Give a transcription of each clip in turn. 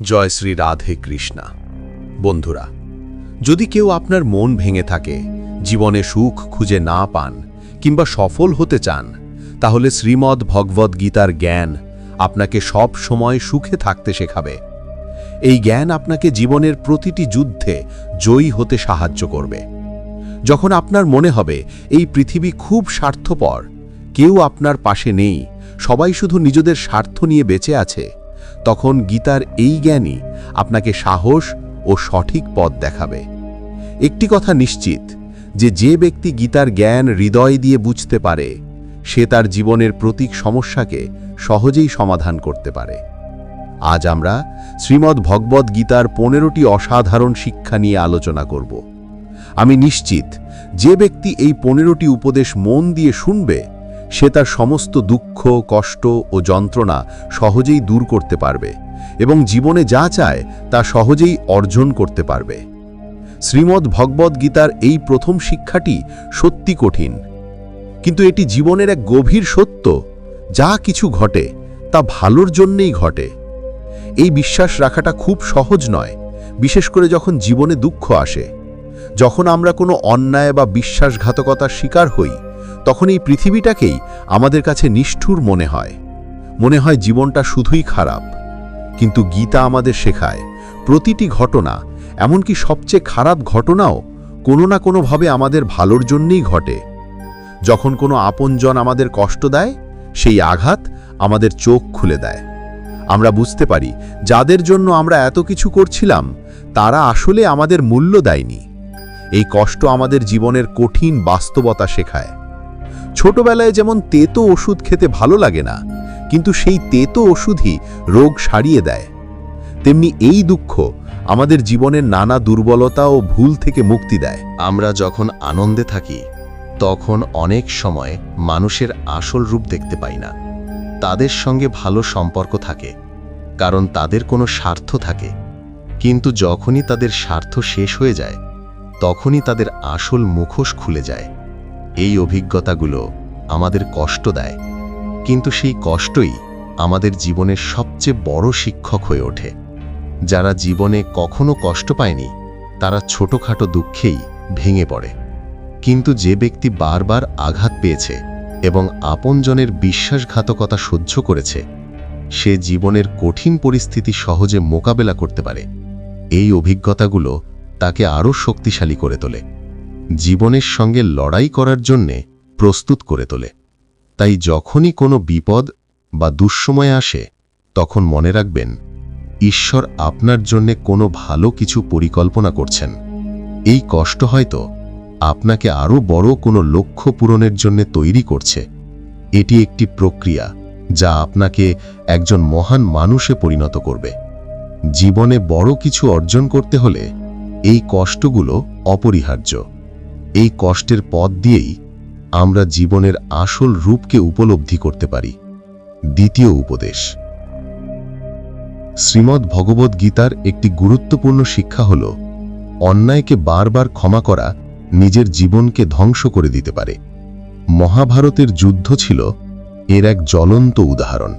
জয় শ্রী রাধে কৃষ্ণা। বন্ধুরা, যদি কেউ আপনার মন ভেঙে থাকে, জীবনে সুখ খুঁজে না পান, কিংবা সফল হতে চান, তাহলে শ্রীমদ্ ভগবদ্ গীতার জ্ঞান আপনাকে সব সময় সুখে থাকতে শেখাবে। এই জ্ঞান আপনাকে জীবনের প্রতিটি যুদ্ধে জয়ী হতে সাহায্য করবে। যখন আপনার মনে হবে, এই পৃথিবী খুব স্বার্থপর, কেউ আপনার পাশে নেই, সবাই শুধু নিজেদের স্বার্থ নিয়ে বেঁচে আছে তখন গীতার এই জ্ঞানই আপনাকে সাহস ও সঠিক পথ দেখাবে। একটি কথা নিশ্চিত, যে যে ব্যক্তি গীতার জ্ঞান হৃদয় দিয়ে বুঝতে পারে, সে তার জীবনের প্রতীক সমস্যাকে সহজেই সমাধান করতে পারে। আজ আমরা শ্রীমদ্ ভগবদ্ গীতার পনেরোটি অসাধারণ শিক্ষা নিয়ে আলোচনা করব। আমি নিশ্চিত, যে ব্যক্তি এই পনেরোটি উপদেশ মন দিয়ে শুনবে সে তার সমস্ত দুঃখ, কষ্ট ও যন্ত্রণা সহজেই দূর করতে পারবে এবং জীবনে যা চায় তা সহজেই অর্জন করতে পারবে। শ্রীমদ্ ভগবদ্ গীতার এই প্রথম শিক্ষাটি সত্যি কঠিন, কিন্তু এটি জীবনের এক গভীর সত্য। যা কিছু ঘটে, তা ভালোর জন্যেই ঘটে। এই বিশ্বাস রাখাটা খুব সহজ নয়, বিশেষ করে যখন জীবনে দুঃখ আসে। যখন আমরা কোনো অন্যায় বা বিশ্বাসঘাতকতার শিকার হই তখন এই পৃথিবীটাকেই আমাদের কাছে নিষ্ঠুর মনে হয়। মনে হয় জীবনটা শুধুই খারাপ। কিন্তু গীতা আমাদের শেখায়, প্রতিটি ঘটনা, এমনকি সবচেয়ে খারাপ ঘটনাও কোনো না কোনোভাবে আমাদের ভালোর জন্যেই ঘটে। যখন কোনো আপনজন আমাদের কষ্ট দেয়, সেই আঘাত আমাদের চোখ খুলে দেয়। আমরা বুঝতে পারি, যাদের জন্য আমরা এত কিছু করছিলাম, তারা আসলে আমাদের মূল্য দেয়নি। এই কষ্ট আমাদের জীবনের কঠিন বাস্তবতা শেখায়। ছোটবেলায় যেমন তেতো ওষুধ খেতে ভালো লাগে না, কিন্তু সেই তেতো ওষুধই রোগ সারিয়ে দেয়। তেমনি এই দুঃখ আমাদের জীবনের নানা দুর্বলতা ও ভুল থেকে মুক্তি দেয়। আমরা যখন আনন্দে থাকি, তখন অনেক সময় মানুষের আসল রূপ দেখতে পাই না। তাদের সঙ্গে ভালো সম্পর্ক থাকে, কারণ তাদের কোনো স্বার্থ থাকে। কিন্তু যখনই তাদের স্বার্থ শেষ হয়ে যায়, তখনই তাদের আসল মুখোশ খুলে যায়। এই অভিজ্ঞতাগুলো আমাদের কষ্ট দেয়। কিন্তু সেই কষ্টই আমাদের জীবনের সবচেয়ে বড় শিক্ষক হয়ে ওঠে। যারা জীবনে কখনো কষ্ট পায়নি, তারা ছোটখাটো দুঃখেই ভেঙে পড়ে। কিন্তু যে ব্যক্তি বারবার আঘাত পেয়েছে এবং আপনজনের বিশ্বাসঘাতকতা সহ্য করেছে, সে জীবনের কঠিন পরিস্থিতি সহজে মোকাবেলা করতে পারে। এই অভিজ্ঞতাগুলো তাকে আরও শক্তিশালী করে তোলে। জীবনের সঙ্গে লড়াই করার জন্যে প্রস্তুত করে তোলে। তাই যখনই কোনো বিপদ বা দুঃসময় আসে, তখন মনে রাখবেন, ঈশ্বর আপনার জন্যে কোনো ভালো কিছু পরিকল্পনা করছেন। এই কষ্ট হয়তো আপনাকে আরও বড় কোনো লক্ষ্য পূরণের জন্য তৈরি করছে। এটি একটি প্রক্রিয়া যা আপনাকে একজন মহান মানুষে পরিণত করবে। জীবনে বড় কিছু অর্জন করতে হলে এই কষ্টগুলো অপরিহার্য। এই কষ্টের পথ দিয়েই আমরা জীবনের আসল রূপকে উপলব্ধি করতে পারি। দ্বিতীয় উপদেশ। শ্রীমদ্ ভগবদ্ গীতার একটি গুরুত্বপূর্ণ শিক্ষা হল, অন্যায়কে বারবার ক্ষমা করা নিজের জীবনকে ধ্বংস করে দিতে পারে। মহাভারতের যুদ্ধ ছিল এর এক জ্বলন্ত উদাহরণ।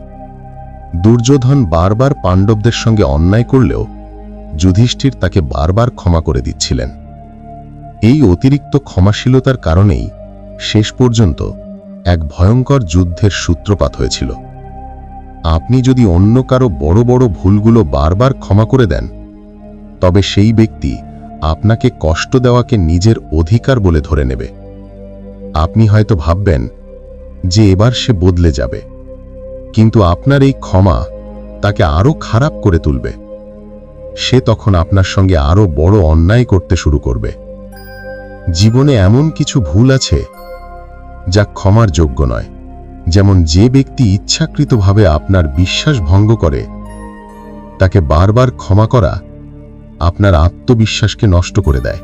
দুর্যোধন বারবার পাণ্ডবদের সঙ্গে অন্যায় করলেও যুধিষ্ঠির তাকে বারবার ক্ষমা করে দিচ্ছিলেন। এই অতিরিক্ত ক্ষমাশীলতার কারণেই শেষ পর্যন্ত এক ভয়ঙ্কর যুদ্ধের সূত্রপাত হয়েছিল। আপনি যদি অন্য কারও বড় বড় ভুলগুলো বারবার ক্ষমা করে দেন, তবে সেই ব্যক্তি আপনাকে কষ্ট দেওয়াকে নিজের অধিকার বলে ধরে নেবে। আপনি হয়তো ভাববেন যে এবার সে বদলে যাবে, কিন্তু আপনার এই ক্ষমা তাকে আরও খারাপ করে তুলবে। সে তখন আপনার সঙ্গে আরও বড় অন্যায় করতে শুরু করবে। জীবনে এমন কিছু ভুল আছে যা ক্ষমার যোগ্য নয়। যেমন যে ব্যক্তি ইচ্ছাকৃতভাবে আপনার বিশ্বাস ভঙ্গ করে, তাকে বারবার ক্ষমা করা আপনার আত্মবিশ্বাসকে নষ্ট করে দেয়।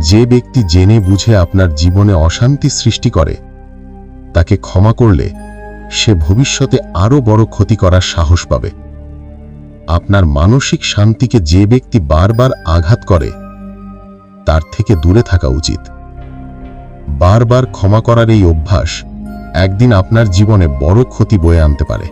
যে ব্যক্তি জেনে বুঝে আপনার জীবনে অশান্তি সৃষ্টি করে, তাকে ক্ষমা করলে সে ভবিষ্যতে আরও বড় ক্ষতি করার সাহস পাবে। আপনার মানসিক শান্তিকে যে ব্যক্তি বারবার আঘাত করে তার থেকে দূরে থাকা উচিত। বারবার ক্ষমা করার এই অভ্যাস একদিন আপনার জীবনে বড় ক্ষতি বয়ে আনতে পারে।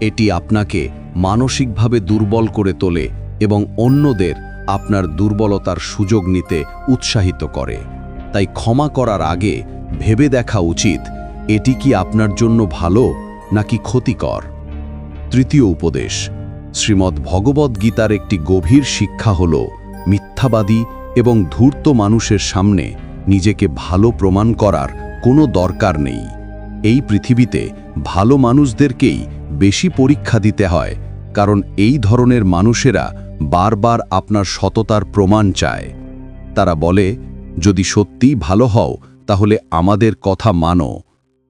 এটি আপনাকে মানসিকভাবে দুর্বল করে তোলে এবং অন্যদের আপনার দুর্বলতার সুযোগ নিতে উৎসাহিত করে। তাই ক্ষমা করার আগে ভেবে দেখা উচিত, এটি কি আপনার জন্য ভালো নাকি ক্ষতিকর? তৃতীয় উপদেশ, শ্রীমদ্ ভগবদ্গীতার একটি গভীর শিক্ষা হল, মিথ্যাবাদী এবং ধূর্ত মানুষের সামনে নিজেকে ভালো প্রমাণ করার কোনো দরকার নেই। এই পৃথিবীতে ভালো মানুষদেরকেই বেশি পরীক্ষা দিতে হয়, কারণ এই ধরনের মানুষেরা বারবার আপনার সততার প্রমাণ চায়। তারা বলে যদি সত্যিই ভালো হও, তাহলে আমাদের কথা মানো।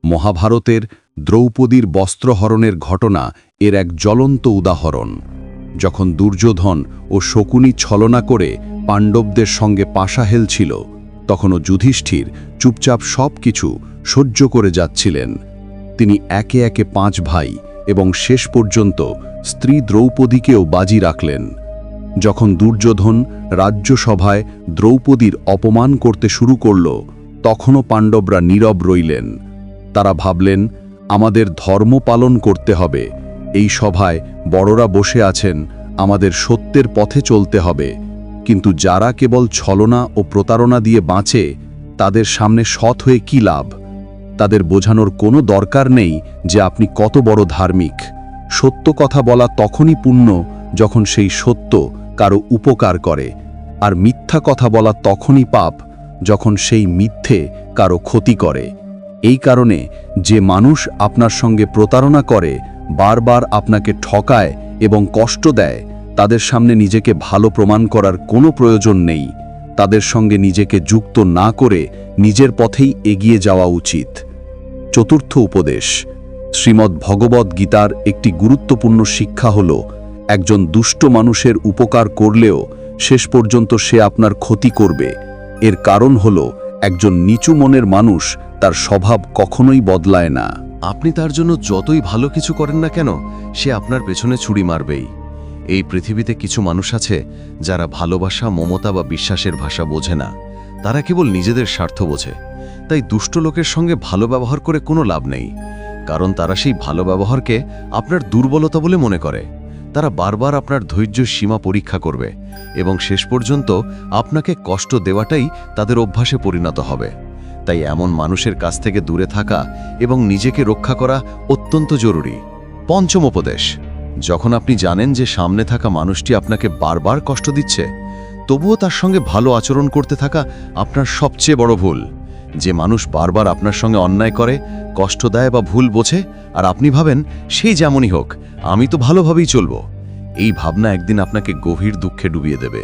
মহাভারতের দ্রৌপদীর বস্ত্রহরণের ঘটনা এর এক জ্বলন্ত উদাহরণ। যখন দুর্যোধন ও শকুনি ছলনা করে পাণ্ডবদের সঙ্গে পাশা হেলছিল তখনও যুধিষ্ঠির চুপচাপ সব কিছু সহ্য করে যাচ্ছিলেন। তিনি একে একে পাঁচ ভাই এবং শেষ পর্যন্ত স্ত্রী দ্রৌপদীকেও বাজি রাখলেন। যখন দুর্যোধন রাজ্যসভায় দ্রৌপদীর অপমান করতে শুরু করল, তখনও পাণ্ডবরা নীরব রইলেন। তারা ভাবলেন, আমাদের ধর্ম পালন করতে হবে। এই সভায় বড়রা বসে আছেন, আমাদের সত্যের পথে চলতে হবে। কিন্তু যারা কেবল ছলনা ও প্রতারণা দিয়ে বাঁচে, তাদের সামনে সৎ হয়ে কি লাভ? তাদের বোঝানোর কোনো দরকার নেই যে আপনি কত বড় ধার্মিক। সত্য কথা বলা তখনই পুণ্য যখন সেই সত্য কারও উপকার করে, আর মিথ্যা কথা বলা তখনই পাপ যখন সেই মিথ্যে কারও ক্ষতি করে। এই কারণে যে মানুষ আপনার সঙ্গে প্রতারণা করে, বারবার আপনাকে ঠকায় এবং কষ্ট দেয়, তাদের সামনে নিজেকে ভালো প্রমাণ করার কোনো প্রয়োজন নেই। তাদের সঙ্গে নিজেকে যুক্ত না করে নিজের পথেই এগিয়ে যাওয়া উচিত। চতুর্থ উপদেশ, শ্রীমদ্ ভগবদ্ গীতার একটি গুরুত্বপূর্ণ শিক্ষা হল একজন দুষ্ট মানুষের উপকার করলেও শেষ পর্যন্ত সে আপনার ক্ষতি করবে। এর কারণ হল, একজন নিচু মনের মানুষ তার স্বভাব কখনোই বদলায় না। আপনি তার জন্য যতই ভালো কিছু করেন না কেন, সে আপনার পেছনে ছুরি মারবেই। এই পৃথিবীতে কিছু মানুষ আছে যারা ভালোবাসা, মমতা বা বিশ্বাসের ভাষা বোঝে না। তারা কেবল নিজেদের স্বার্থ বোঝে। তাই দুষ্ট লোকের সঙ্গে ভালো ব্যবহার করে কোনো লাভ নেই। কারণ তারা সেই ভালো ব্যবহারকে আপনার দুর্বলতা বলে মনে করে। তারা বারবার আপনার ধৈর্য সীমা পরীক্ষা করবে এবং শেষ পর্যন্ত আপনাকে কষ্ট দেওয়াটাই তাদের অভ্যাসে পরিণত হবে। তাই এমন মানুষের কাছ থেকে দূরে থাকা এবং নিজেকে রক্ষা করা অত্যন্ত জরুরি। পঞ্চম উপদেশ, যখন আপনি জানেন যে সামনে থাকা মানুষটি আপনাকে বারবার কষ্ট দিচ্ছে, তবুও তার সঙ্গে ভালো আচরণ করতে থাকা আপনার সবচেয়ে বড় ভুল। যে মানুষ বারবার আপনার সঙ্গে অন্যায় করে, কষ্ট দেয় বা ভুল বোঝে, আর আপনি ভাবেন সেই যেমনই হোক, আমি তো ভালোভাবেই চলব। এই ভাবনা একদিন আপনাকে গভীর দুঃখে ডুবিয়ে দেবে।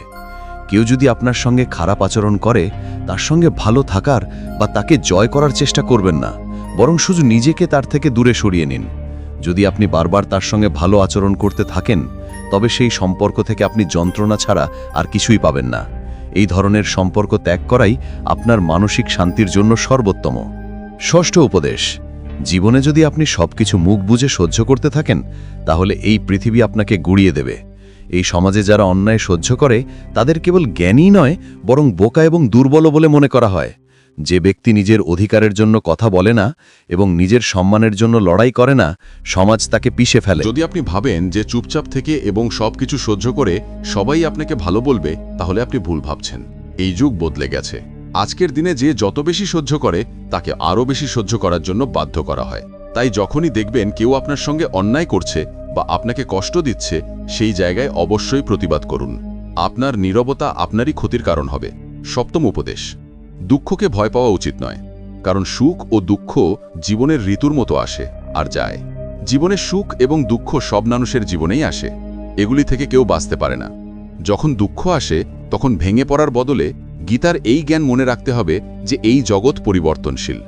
কেউ যদি আপনার সঙ্গে খারাপ আচরণ করে, তার সঙ্গে ভালো থাকার বা তাকে জয় করার চেষ্টা করবেন না, বরং শুধু নিজেকে তার থেকে দূরে সরিয়ে নিন। যদি আপনি বারবার তার সঙ্গে ভালো আচরণ করতে থাকেন, তবে সেই সম্পর্ক থেকে আপনি যন্ত্রণা ছাড়া আর কিছুই পাবেন না। এই ধরনের সম্পর্ক ত্যাগ করাই আপনার মানসিক শান্তির জন্য সর্বোত্তম। ষষ্ঠ উপদেশ, জীবনে যদি আপনি সবকিছু মুখ বুঝে সহ্য করতে থাকেন, তাহলে এই পৃথিবী আপনাকে গুড়িয়ে দেবে। এই সমাজে যারা অন্যায় সহ্য করে, তাদের কেবল জ্ঞানী নয়, বরং বোকা এবং দুর্বল বলে মনে করা হয়। যে ব্যক্তি নিজের অধিকারের জন্য কথা বলে না এবং নিজের সম্মানের জন্য লড়াই করে না, সমাজ তাকে পিষে ফেলে। যদি আপনি ভাবেন যে চুপচাপ থেকে এবং সবকিছু সহ্য করে সবাই আপনাকে ভালো বলবে, তাহলে আপনি ভুল ভাবছেন। এই যুগ বদলে গেছে। আজকের দিনে যে যত বেশি সহ্য করে, তাকে আরও বেশি সহ্য করার জন্য বাধ্য করা হয়। তাই যখনই দেখবেন কেউ আপনার সঙ্গে অন্যায় করছে বা আপনাকে কষ্ট দিচ্ছে, সেই জায়গায় অবশ্যই প্রতিবাদ করুন। আপনার নীরবতা আপনারই ক্ষতির কারণ হবে। সপ্তম উপদেশ। দুঃখকে ভয় পাওয়া উচিত নয়, কারণ সুখ ও দুঃখ জীবনের ঋতুর মতো আসে আর যায়। জীবনে সুখ এবং দুঃখ সব মানুষের জীবনেই আসে, এগুলি থেকে কেউ বাঁচতে পারে না। যখন দুঃখ আসে, তখন ভেঙে পড়ার বদলে গীতার এই জ্ঞান মনে রাখতে হবে যে এই জগৎ পরিবর্তনশীল।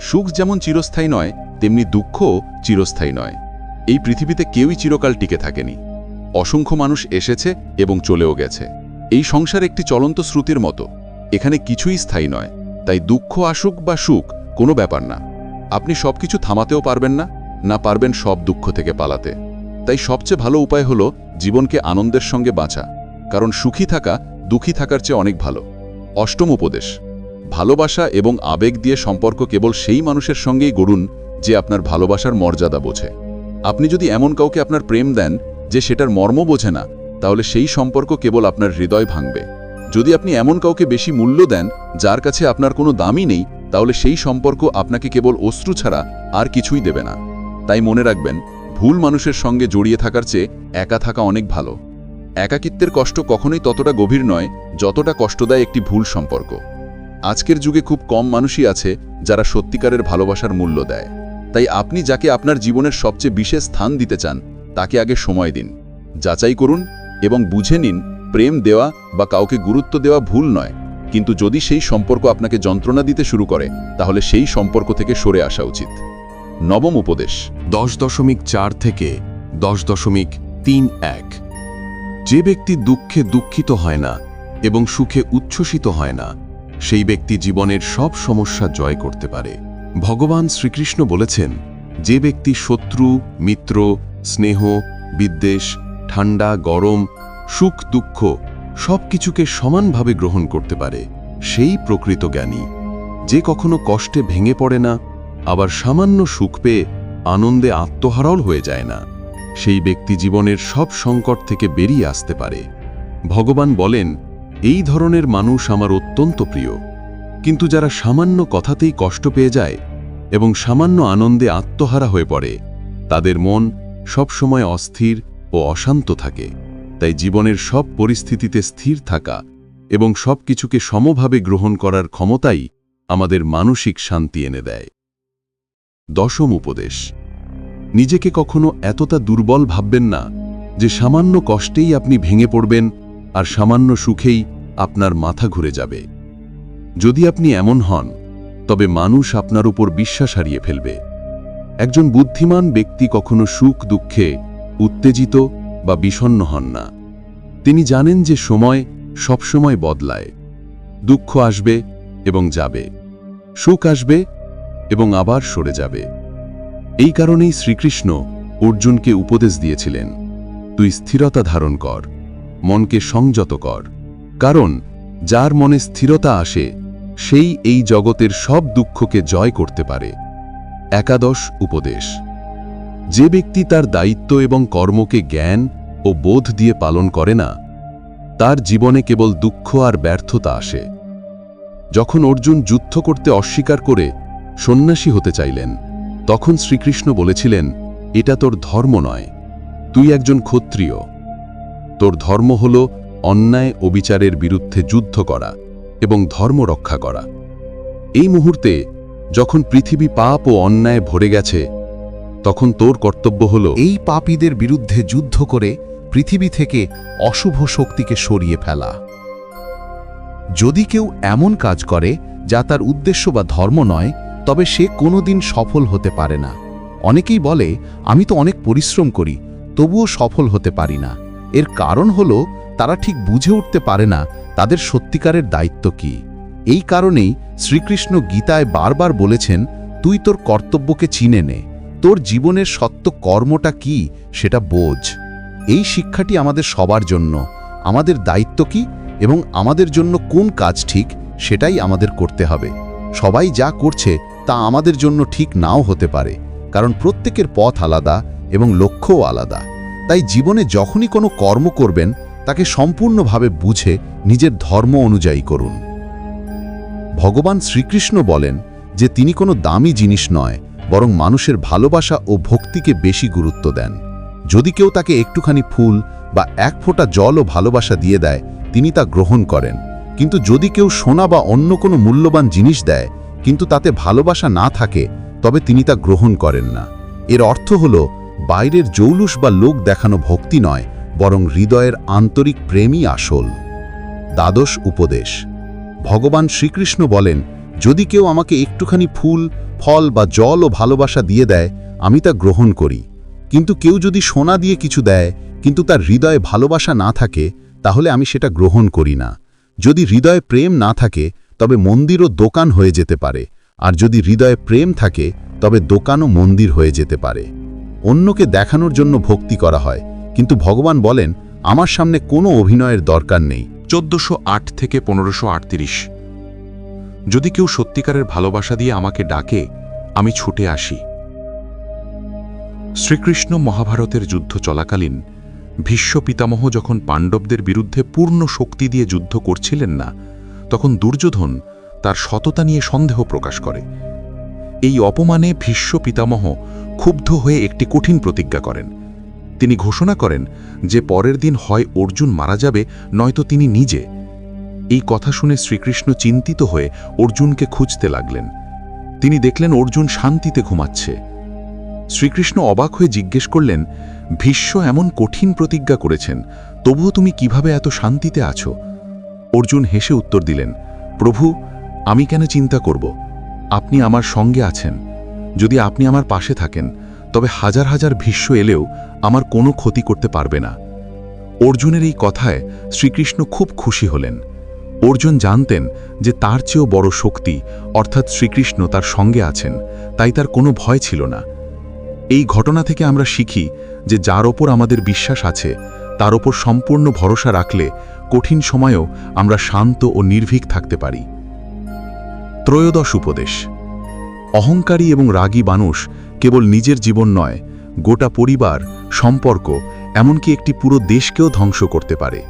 সুখ যেমন চিরস্থায়ী নয়, তেমনি দুঃখও চিরস্থায়ী নয়। এই পৃথিবীতে কেউই চিরকাল টিকে থাকেনি। অসংখ্য মানুষ এসেছে এবং চলেও গেছে। এই সংসার একটি চলন্ত শ্রুতির মতো। এখানে কিছুই স্থায়ী নয়, তাই দুঃখ আসুক বা সুখ, কোনো ব্যাপার না। আপনি সবকিছু থামাতেও পারবেন না না পারবেন সব দুঃখ থেকে পালাতে। তাই সবচেয়ে ভালো উপায় হলো জীবনকে আনন্দের সঙ্গে বাঁচা, কারণ সুখী থাকা, দুঃখী থাকার চেয়ে অনেক ভালো। অষ্টম উপদেশ, ভালোবাসা এবং আবেগ দিয়ে সম্পর্ক কেবল সেই মানুষের সঙ্গেই গড়ুন যে আপনার ভালোবাসার মর্যাদা বোঝে। আপনি যদি এমন কাউকে আপনার প্রেম দেন যে সেটার মর্ম বোঝে না, তাহলে সেই সম্পর্ক কেবল আপনার হৃদয় ভাঙবে। যদি আপনি এমন কাউকে বেশি মূল্য দেন, যার কাছে আপনার কোনো দামই নেই, তাহলে সেই সম্পর্ক আপনাকে কেবল অশ্রু ছাড়া আর কিছুই দেবে না। তাই মনে রাখবেন, ভুল মানুষের সঙ্গে জড়িয়ে থাকার চেয়ে একা থাকা অনেক ভালো। একাকিত্বের কষ্ট কখনোই ততটা গভীর নয়, যতটা কষ্ট দেয় একটি ভুল সম্পর্ক। আজকের যুগে খুব কম মানুষই আছে, যারা সত্যিকারের ভালোবাসার মূল্য দেয়। তাই আপনি যাকে আপনার জীবনের সবচেয়ে বিশেষ স্থান দিতে চান, তাকে আগে সময় দিন। যাচাই করুন এবং বুঝে নিন প্রেম দেওয়া বা কাউকে গুরুত্ব দেওয়া ভুল নয়। কিন্তু যদি সেই সম্পর্ক আপনাকে যন্ত্রণা দিতে শুরু করে, তাহলে সেই সম্পর্ক থেকে সরে আসা উচিত। নবম উপদেশ। দশ দশমিক চার থেকে দশ দশমিক তিন এক। যে ব্যক্তি দুঃখে দুঃখিত হয় না এবং সুখে উচ্ছ্বসিত হয় না, সেই ব্যক্তি জীবনের সব সমস্যা জয় করতে পারে। ভগবান শ্রীকৃষ্ণ বলেছেন, যে ব্যক্তি শত্রু, মিত্র, স্নেহ, বিদ্বেষ ঠান্ডা গরম সুখ, দুঃখ সব কিছুকে সমানভাবে গ্রহণ করতে পারে সেই প্রকৃত জ্ঞানী। যে কখনো কষ্টে ভেঙে পড়ে না, আবার সামান্য সুখ পেয়ে আনন্দে আত্মহারল হয়ে যায় না। সেই ব্যক্তি জীবনের সব সংকট থেকে বেরিয়ে আসতে পারে। ভগবান বলেন, এই ধরনের মানুষ আমার অত্যন্ত প্রিয়। কিন্তু যারা সামান্য কথাতেই কষ্ট পেয়ে যায় এবং সামান্য আনন্দে আত্মহারা হয়ে পড়ে, তাদের মন সবসময় অস্থির ও অশান্ত থাকে। তাই জীবনের সব পরিস্থিতিতে স্থির থাকা এবং সব কিছুকে সমভাবে গ্রহণ করার ক্ষমতাই আমাদের মানসিক শান্তি এনে দেয়। দশম উপদেশ। নিজেকে কখনো এতটা দুর্বল ভাববেন না যে সামান্য কষ্টেই আপনি ভেঙে পড়বেন আর সামান্য সুখেই আপনার মাথা ঘুরে যাবে। যদি আপনি এমন হন, তবে মানুষ আপনার উপর বিশ্বাস হারিয়ে ফেলবে। একজন বুদ্ধিমান ব্যক্তি কখনো সুখ দুঃখে উত্তেজিত বা বিষণ্ণ হন না। তিনি জানেন যে সময় সবসময় বদলায়। দুঃখ আসবে এবং যাবে। সুখ আসবে এবং আবার সরে যাবে। এই কারণেই শ্রীকৃষ্ণ অর্জুনকে উপদেশ দিয়েছিলেন, তুই স্থিরতা ধারণ কর, মনকে সংযত কর। কারণ যার মনে স্থিরতা আসে, সেই এই জগতের সব দুঃখকে জয় করতে পারে। একাদশ উপদেশ। যে ব্যক্তি তার দায়িত্ব এবং কর্মকে জ্ঞান ও বোধ দিয়ে পালন করে না, তার জীবনে কেবল দুঃখ আর ব্যর্থতা আসে। যখন অর্জুন যুদ্ধ করতে অস্বীকার করে সন্ন্যাসী হতে চাইলেন, তখন শ্রীকৃষ্ণ বলেছিলেন, এটা তোর ধর্ম নয়, তুই একজন ক্ষত্রিয়। তোর ধর্ম হল অন্যায় ও বিচারের বিরুদ্ধে যুদ্ধ করা এবং ধর্ম রক্ষা করা। এই মুহূর্তে যখন পৃথিবী পাপ ও অন্যায় ভরে গেছে, তখন তোর কর্তব্য হল এই পাপীদের বিরুদ্ধে যুদ্ধ করে পৃথিবী থেকে অশুভ শক্তিকে সরিয়ে ফেলা। যদি কেউ এমন কাজ করে, যা তার উদ্দেশ্য বা ধর্ম নয়, তবে সে কোনোদিন সফল হতে পারে না। অনেকেই বলে, আমি তো অনেক পরিশ্রম করি, তবুও সফল হতে পারি না। এর কারণ হল, তারা ঠিক বুঝে উঠতে পারে না, তাদের সত্যিকারের দায়িত্ব কি। এই কারণেই শ্রীকৃষ্ণ গীতায় বারবার বলেছেন, তুই তোর কর্তব্যকে চিনে নে। তোর জীবনের সত্য কর্মটা কি, সেটা বোঝ। এই শিক্ষাটি আমাদের সবার জন্য। আমাদের দায়িত্ব কি এবং আমাদের জন্য কোন কাজ ঠিক সেটাই আমাদের করতে হবে। সবাই যা করছে তা আমাদের জন্য ঠিক নাও হতে পারে, কারণ প্রত্যেকের পথ আলাদা এবং লক্ষ্যও আলাদা। তাই জীবনে যখনই কোনো কর্ম করবেন, তাকে সম্পূর্ণভাবে বুঝে নিজের ধর্ম অনুযায়ী করুন। ভগবান শ্রীকৃষ্ণ বলেন যে তিনি কোনো দামি জিনিস নয়, বরং মানুষের ভালোবাসা ও ভক্তিকে বেশি গুরুত্ব দেন। যদি কেউ তাকে একটুখানি ফুল বা এক ফোঁটা জল ও ভালোবাসা দিয়ে দেয়, তিনি তা গ্রহণ করেন। কিন্তু যদি কেউ সোনা বা অন্য কোনো মূল্যবান জিনিস দেয়, কিন্তু তাতে ভালোবাসা না থাকে, তবে তিনি তা গ্রহণ করেন না। এর অর্থ হল, বাইরের জৌলুস বা লোক দেখানো ভক্তি নয়, বরং হৃদয়ের আন্তরিক প্রেমই আসল। দ্বাদশ উপদেশ। ভগবান শ্রীকৃষ্ণ বলেন, যদি কেউ আমাকে একটুখানি ফুল, ফল বা জল ও ভালোবাসা দিয়ে দেয়, আমি তা গ্রহণ করি। কিন্তু কেউ যদি সোনা দিয়ে কিছু দেয়, কিন্তু তার হৃদয়ে ভালোবাসা না থাকে, তাহলে আমি সেটা গ্রহণ করি না। যদি হৃদয়ে প্রেম না থাকে, তবে মন্দিরও দোকান হয়ে যেতে পারে। আর যদি হৃদয়ে প্রেম থাকে, তবে দোকানও মন্দির হয়ে যেতে পারে। অন্যকে দেখানোর জন্য ভক্তি করা হয়, কিন্তু ভগবান বলেন, আমার সামনে কোনো অভিনয়ের দরকার নেই। চোদ্দশো থেকে পনেরোশো যদি কেউ সত্যিকারের ভালোবাসা দিয়ে আমাকে ডাকে, আমি ছুটে আসি। শ্রীকৃষ্ণ মহাভারতের যুদ্ধ চলাকালীন ভীষ্ম পিতামহ যখন পাণ্ডবদের বিরুদ্ধে পূর্ণ শক্তি দিয়ে যুদ্ধ করছিলেন না, তখন দুর্যোধন তার সততা নিয়ে সন্দেহ প্রকাশ করে। এই অপমানে ভীষ্ম পিতামহ ক্ষুব্ধ হয়ে একটি কঠিন প্রতিজ্ঞা করেন। তিনি ঘোষণা করেন যে পরের দিন হয় অর্জুন মারা যাবে, নয়তো তিনি নিজে। এই কথা শুনে শ্রীকৃষ্ণ চিন্তিত হয়ে অর্জুনকে খুঁজতে লাগলেন। তিনি দেখলেন অর্জুন শান্তিতে ঘুমাচ্ছে। শ্রীকৃষ্ণ অবাক হয়ে জিজ্ঞেস করলেন, ভীষ্ম এমন কঠিন প্রতিজ্ঞা করেছেন, তবুও তুমি কীভাবে এত শান্তিতে আছো? অর্জুন হেসে উত্তর দিলেন, প্রভু, আমি কেন চিন্তা করব? আপনি আমার সঙ্গে আছেন। যদি আপনি আমার পাশে থাকেন, তবে হাজার হাজার ভীষ্ম এলেও আমার কোনো ক্ষতি করতে পারবে না। অর্জুনের এই কথায় শ্রীকৃষ্ণ খুব খুশি হলেন। অর্জুন জানতেন যে তার চেয়েও বড় শক্তি, অর্থাৎ শ্রীকৃষ্ণ তার সঙ্গে আছেন, তাই তার কোনো ভয় ছিল না। এই ঘটনা থেকে আমরা শিখি যে যার ওপর আমাদের বিশ্বাস আছে, তার ওপর সম্পূর্ণ ভরসা রাখলে কঠিন সময়েও আমরা শান্ত ও নির্ভীক থাকতে পারি। ত্রয়োদশ উপদেশ। অহংকারী এবং রাগী মানুষ কেবল নিজের জীবন নয়, গোটা পরিবার, সম্পর্ক, এমনকি একটি পুরো দেশকেও ধ্বংস করতে পারে।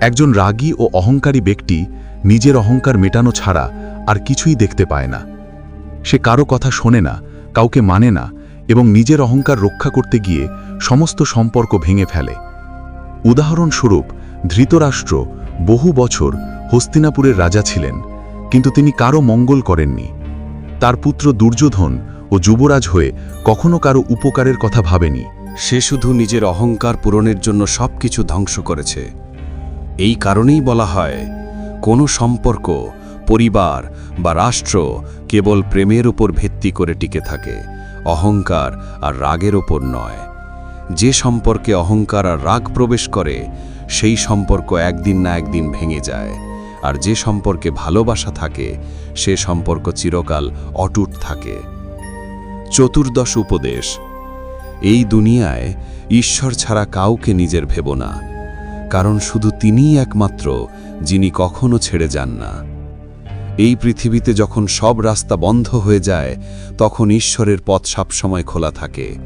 একজন রাগী ও অহংকারী ব্যক্তি নিজের অহংকার মেটানো ছাড়া আর কিছুই দেখতে পায় না। সে কারও কথা শোনে না, কাউকে মানে না এবং নিজের অহংকার রক্ষা করতে গিয়ে সমস্ত সম্পর্ক ভেঙে ফেলে। উদাহরণস্বরূপ, ধৃতরাষ্ট্র বহু বছর হস্তিনাপুরের রাজা ছিলেন, কিন্তু তিনি কারও মঙ্গল করেননি। তার পুত্র দুর্যোধন ও যুবরাজ হয়ে কখনো কারও উপকারের কথা ভাবেনি। সে শুধু নিজের অহংকার পূরণের জন্য সবকিছু ধ্বংস করেছে। এই কারণেই বলা হয়, কোনো সম্পর্ক, পরিবার বা রাষ্ট্র কেবল প্রেমের উপর ভিত্তি করে টিকে থাকে। অহংকার আর রাগের ওপর নয়। যে সম্পর্কে অহংকার আর রাগ প্রবেশ করে, সেই সম্পর্ক একদিন না একদিন ভেঙে যায়। আর যে সম্পর্কে ভালোবাসা থাকে, সে সম্পর্ক চিরকাল অটুট থাকে। চতুর্দশ উপদেশ। এই দুনিয়ায় ঈশ্বর ছাড়া কাউকে নিজের ভেব না, কারণ শুধু তিনিই একমাত্র, যিনি কখনো ছেড়ে যান না। এই পৃথিবীতে যখন সব রাস্তা বন্ধ হয়ে যায়, তখন ঈশ্বরের পথ সবসময় খোলা থাকে।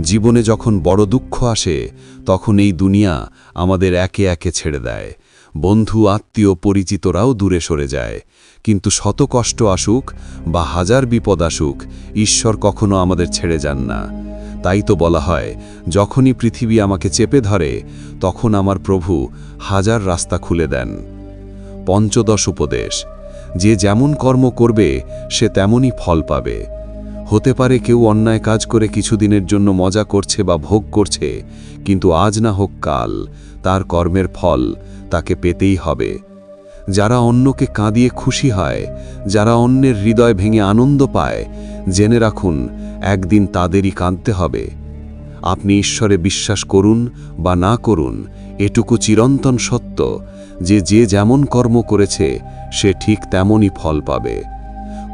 জীবনে যখন বড় দুঃখ আসে, তখন এই দুনিয়া আমাদের একে একে ছেড়ে দেয়। বন্ধু, আত্মীয়, পরিচিতরাও দূরে সরে যায়। কিন্তু শত কষ্ট আসুক বা হাজার বিপদ আসুক, ঈশ্বর কখনো আমাদের ছেড়ে যান না। তাই তো বলা হয়, যখনই পৃথিবী আমাকে চেপে ধরে, তখন আমার প্রভু হাজার রাস্তা খুলে দেন। পঞ্চদশ উপদেশ। যে যেমন কর্ম করবে, সে তেমনই ফল পাবে। হতে পারে কেউ অন্যায় কাজ করে কিছুদিনের জন্য মজা করছে বা ভোগ করছে, কিন্তু আজ না হোক কাল, তার কর্মের ফল তাকে পেতেই হবে। যারা অন্যকে কাঁদিয়ে খুশি হয়, যারা অন্যের হৃদয় ভেঙে আনন্দ পায়, জেনে রাখুন, একদিন তাদেরই কাঁদতে হবে। আপনি ঈশ্বরে বিশ্বাস করুন বা না করুন, এটুকু চিরন্তন সত্য যে যে যেমন কর্ম করেছে সে ঠিক তেমনই ফল পাবে।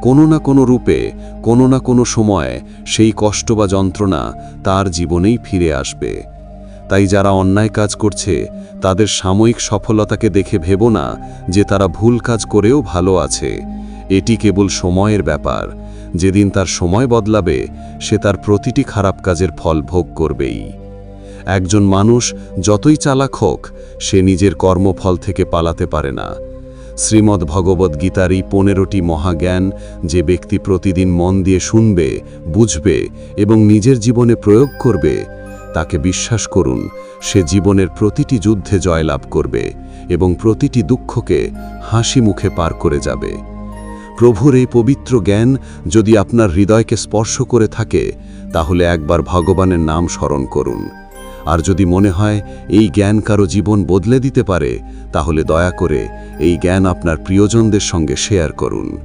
কোনো না কোনো রূপে, কোনো না কোনো সময় সেই কষ্ট বা যন্ত্রণা তার জীবনেই ফিরে আসবে। তাই যারা অন্যায় কাজ করছে, তাদের সাময়িক সফলতাকে দেখে ভেব না যে তারা ভুল কাজ করেও ভালো আছে। এটি কেবল সময়ের ব্যাপার। যেদিন তার সময় বদলাবে, সে তার প্রতিটি খারাপ কাজের ফল ভোগ করবেই। একজন মানুষ যতই চালাক হোক, সে নিজের কর্মফল থেকে পালাতে পারে না। শ্রীমদ্ ভগবদ্ গীতার এই পনেরোটি মহাজ্ঞান যে ব্যক্তি প্রতিদিন মন দিয়ে শুনবে, বুঝবে এবং নিজের জীবনে প্রয়োগ করবে, তাকে বিশ্বাস করুন, সে জীবনের প্রতিটি যুদ্ধে জয়লাভ করবে এবং প্রতিটি দুঃখকে হাসি মুখে পার করে যাবে। প্রভুর এই পবিত্র জ্ঞান যদি আপনার হৃদয়কে স্পর্শ করে থাকে, তাহলে একবার ভগবানের নাম স্মরণ করুন। আর যদি মনে হয় এই জ্ঞান কারও জীবন বদলে দিতে পারে, তাহলে দয়া করে এই জ্ঞান আপনার প্রিয়জনদের সঙ্গে শেয়ার করুন।